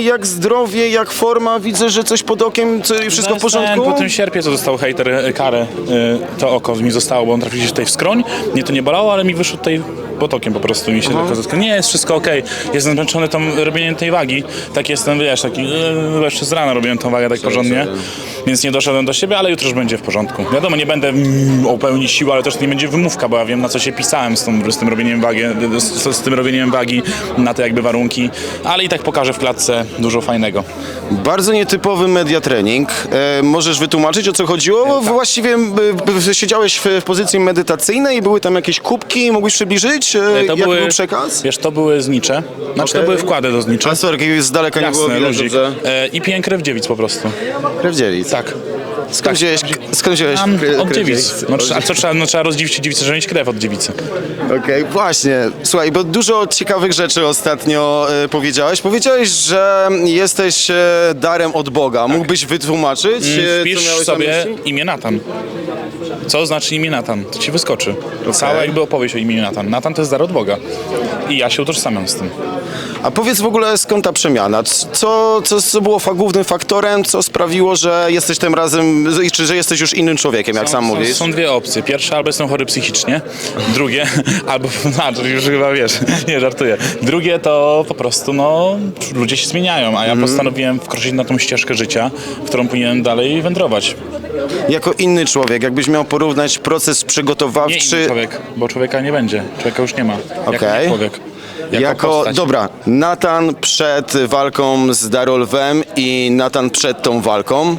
Jak zdrowie, jak forma? Widzę, że coś pod okiem, co, wszystko w porządku? Po tym sierpie, co dostał hejter e, karę, e, to oko mi zostało, bo on trafił się tutaj w skroń. Mnie to nie bolało, ale mi wyszło tutaj potokiem po prostu mi się tylko zatknęło. Nie, jest wszystko okej. Jestem zmęczony tą robieniem tej wagi. Tak jestem, wiesz, taki, e, jeszcze z rana robiłem tą wagę tak porządnie, więc nie doszedłem do siebie, ale jutro już będzie w porządku. Wiadomo, nie będę mm, o pełni siły, ale też nie będzie wymówka, bo ja wiem na co się pisałem z, tą, z tym robieniem wagi, z, z tym robieniem wagi, na te jakby warunki, ale i tak pokażę w klatce dużo fajnego. Bardzo nietypowy media trening. E, możesz wytłumaczyć, o co chodziło? Właściwie e, siedziałeś w, w pozycji medytacyjnej, były tam jakieś kubki, mógłbyś przybliżyć? E, To jak były, był przekaz? Wiesz, to były znicze. Znaczy to Okej. były wkłady do zniczy. A sorry, z daleka nie było Jasne, widać luzik. dobrze. E, I piję krew dziewic po prostu. Krew dziewic. Tak. Skąd wziąłeś, skąd wziąłeś Mam od dziewic. No, a co trzeba, no, trzeba rozdziwić dziewicę, żeby mieć krew od dziewicy. Okej, właśnie. Słuchaj, bo dużo ciekawych rzeczy ostatnio e, powiedziałeś. Powiedziałeś, że jesteś e, darem od Boga. Mógłbyś wytłumaczyć, e, co Mm, Wpisz miałeś na sobie myśli? imię Natan. Co znaczy imię Natan? To ci wyskoczy. Cała jakby opowieść o imieniu Natan. Natan to jest dar od Boga. I ja się utożsamiam z tym. A powiedz w ogóle skąd ta przemiana? C- Co, co, co było fa- głównym faktorem, co sprawiło, że jesteś tym razem, czy że jesteś już innym człowiekiem, jak sam są, mówisz? Są dwie opcje. Pierwsze, albo jestem chory psychicznie. Drugie, albo, no, już chyba wiesz, nie żartuję. Drugie to po prostu, no, ludzie się zmieniają, a ja Mhm. postanowiłem wkroczyć na tą ścieżkę życia, w którą powinienem dalej wędrować. Jako inny człowiek, jakbyś miał porównać proces Nie przygotowawczy... inny człowiek, bo człowieka nie będzie. Człowieka już nie ma. Jako Okej. nie człowiek. Jako, postać. dobra, Natan przed walką z Darolwem i Natan przed tą walką.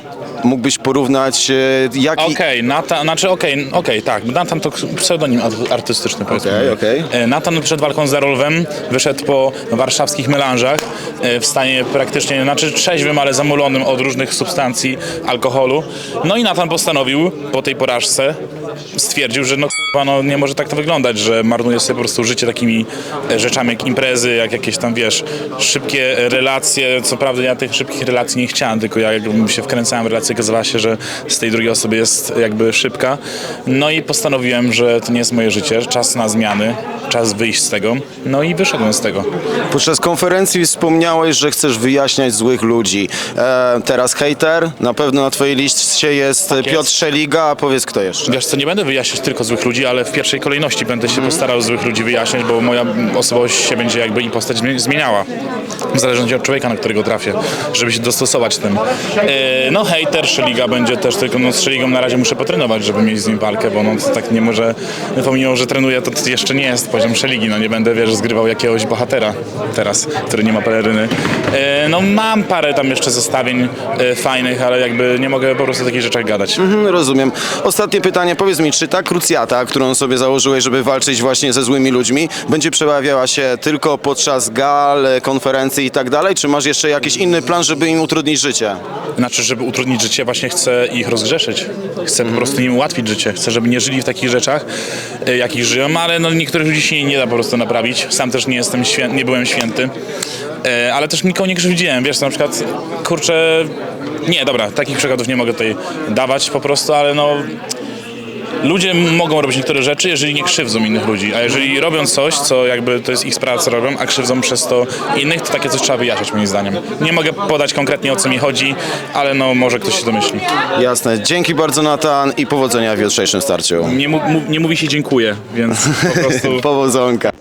Mógłbyś porównać, e, jaki... Okej, Natan, znaczy okej, okej, tak, Natan to pseudonim ar- artystyczny powiedzmy. Okej, okej. E, Natan przed walką z Darolwem wyszedł po warszawskich melanżach e, w stanie praktycznie, znaczy trzeźwym, ale zamulonym od różnych substancji alkoholu. No i Natan postanowił po tej porażce, stwierdził, że no kurwa, no nie może tak to wyglądać, że marnuje sobie po prostu życie takimi e, rzeczami jak imprezy, jak jakieś tam, wiesz, szybkie relacje. Co prawda ja tych szybkich relacji nie chciałem, tylko ja jakbym się wkręcałem w relację, okazywała się, że z tej drugiej osoby jest jakby szybka. No i postanowiłem, że to nie jest moje życie, czas na zmiany, czas wyjść z tego. No i wyszedłem z tego. Podczas konferencji wspomniałeś, że chcesz wyjaśniać złych ludzi. E, teraz hejter, na pewno na twojej liście jest Tak jest. Piotr Szeliga, a powiedz kto jeszcze. Wiesz co, nie będę wyjaśniać tylko złych ludzi, ale w pierwszej kolejności będę się postarał złych ludzi wyjaśniać, bo moja osobowość się będzie jakby i postać zmie- zmieniała. W zależności od człowieka, na którego trafię, żeby się dostosować tym. E, no hejter, Szeliga będzie też, tylko no z Szeligą na razie muszę potrenować, żeby mieć z nim walkę, bo no to tak nie może, pomimo, że trenuję, to jeszcze nie jest poziom Szeligi, no nie będę, wiesz, zgrywał jakiegoś bohatera teraz, który nie ma peleryny. E, no mam parę tam jeszcze zestawień e, fajnych, ale jakby nie mogę po prostu o takich rzeczach gadać. Mhm, rozumiem. Ostatnie pytanie, powiedz mi, czy ta krucjata, którą sobie założyłeś, żeby walczyć właśnie ze złymi ludźmi, będzie przejawiała się tylko podczas gal, konferencji i tak dalej, czy masz jeszcze jakiś inny plan, żeby im utrudnić życie? Znaczy, żeby utrudnić życie, właśnie chcę ich rozgrzeszyć. Chcę po prostu im ułatwić życie. Chcę, żeby nie żyli w takich rzeczach, e, jakich żyją, ale no, niektórych ludzi się nie da po prostu naprawić. Sam też nie jestem świę- nie byłem święty. E, Ale też nikogo nie krzywdziłem, wiesz, na przykład, kurczę, nie, dobra, takich przykładów nie mogę tutaj dawać po prostu, ale no, ludzie mogą robić niektóre rzeczy, jeżeli nie krzywdzą innych ludzi, a jeżeli robią coś, co jakby to jest ich sprawa, co robią, a krzywdzą przez to innych, to takie coś trzeba wyjaśniać moim zdaniem. Nie mogę podać konkretnie o co mi chodzi, ale no może ktoś się domyśli. Jasne. Dzięki bardzo Natan i powodzenia w jutrzejszym starciu. Nie, mu, mu, nie mówi się dziękuję, więc po prostu... Powodzonka.